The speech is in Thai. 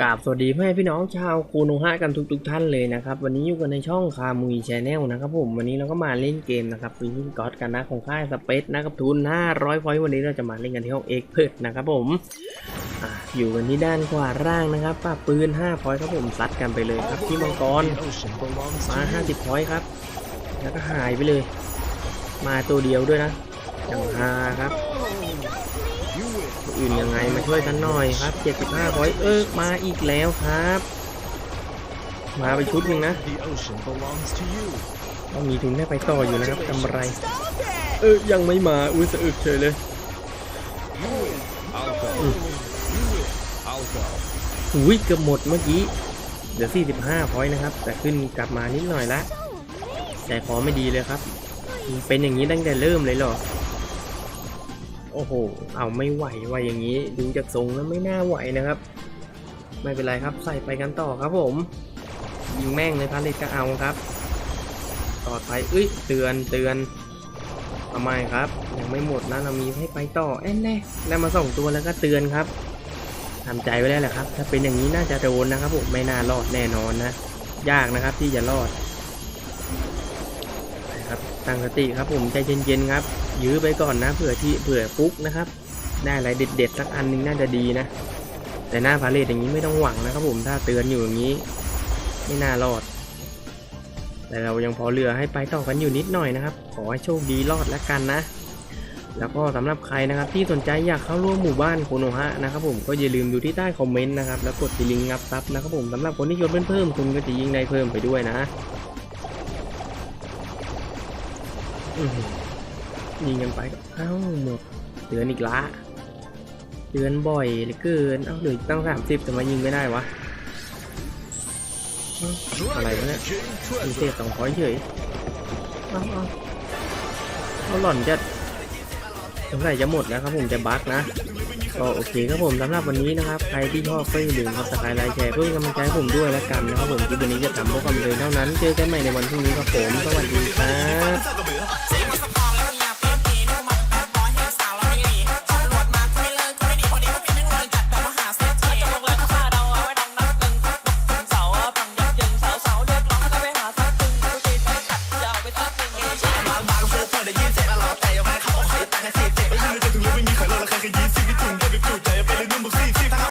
กราบสวัสดีพ่อแม่พี่น้องชาวคโนงฮะกันทุกๆท่านเลยนะครับ วันนี้อยู่กันในช่องคามุยชแนลนะครับผมวันนี้เราก็มาเล่นเกมนะครับฟิงก็อดกันนะของค่ายสเปซนะครับทุน 500พอยต์วันนี้เราจะมาเล่นกันที่ห้องเอ็กเพิร์นะครับผมออยู่กันที่ด้านขวาล่างนะครับป้าปืน5พอยต์ครับผมซัดกันไปเลยครับที่มังกรมา50พอยต์ครับ แล้วก็หายไปเลย มาตัวเดียวด้วยนะอย่างฮาครับ คนอื่นยังไงมาช่วยกันหน่อยครับ75พอยต์เออมาอีกแล้วครับ มาไปชุดหนึงนะ The ocean belongs to you. ก็มีทุนได้ไปต่ออยู่นะครับกำไร เออยังไม่มาอุ้ยสะอึกเฉยเลย I'll go. I'll go. อุ้ยเกือบหมดเมื่อกี้เหลือ45พอยต์นะครับ แต่ขึ้นกลับมานิดหน่อยละใจคอไม่ดีเลยครับ เป็นอย่างนี้ตั้งแต่เริ่มเลยเหรอ โอ้โห เอาไม่ไหวว่าอย่างนี้ ดูจากทรงแล้วไม่น่าไหวนะครับ ไม่เป็นไรครับใส่ไปกันต่อครับผม ยิงแม่งเลยพันเลตก็เอาครับ ต่อไปเอ้ยเตือนเตือนทำไมครับ ยังไม่หมดนะเรามีให้ไปต่อแอนแน่ได้มาสองตัวแล้วก็เตือนครับทำใจไว้แล้วแหละครับ ถ้าเป็นอย่างนี้น่าจะโดนนะครับผมไม่น่ารอดแน่นอนนะ ยากนะครับที่จะรอด ครับตั้งสติครับผมใจเย็นๆครับ ยื้อไปก่อนนะเผื่อที่เผื่อฟุกนะครับ ได้อะไรเด็ดๆสักอันหนึงน่าจะดีนะ แต่หน้าพาเลทอย่างนี้ไม่ต้องหวังนะครับผมถ้าเตือนอยู่อย่างนี้ ไม่น่ารอด แต่เรายังพอเหลือให้ไปต่อกันอยู่นิดหน่อยนะครับ ขอให้โชคดีรอดแล้วกันนะ แล้วก็สำหรับใครนะครับ ที่สนใจอยากเข้าร่วมหมู่บ้านโคโนฮะนะครับผมก็อย่าลืมดูที่ใต้คอมเมนต์นะครับแล้วกดที่ลิงก์งับซับนะครับผมสำหรับคนที่ยศเพิ่มๆคุณก็จะยิ่งได้เพิ่มไปด้วยนะ ยิงกันไปก็เอ้าหมดเตือนอีกละเตือนบ่อยเหลือเกิน เอ้าเหลือตั้งสามสิบแต่มายิงไม่ได้วะ อะไรวะเนี่ยมีเศษสองพอยเฉยเอาเอาเอาหล่อนจะสงสัยจะหมดแล้วครับผมจะบั๊กนะ ก็โอเคครับผมสำหรับวันนี้นะครับใครที่ชอบก็อย่าลืมครับสกายไลค์แชร์เพื่อเป็นกำลังใจให้ผมด้วยแล้วกันนะครับผมคลิปวันนี้จะทำเพื่อความเลยเท่านั้นเจอกันใหม่ในวันพรุ่งนี้ครับผมสวัสดีครับ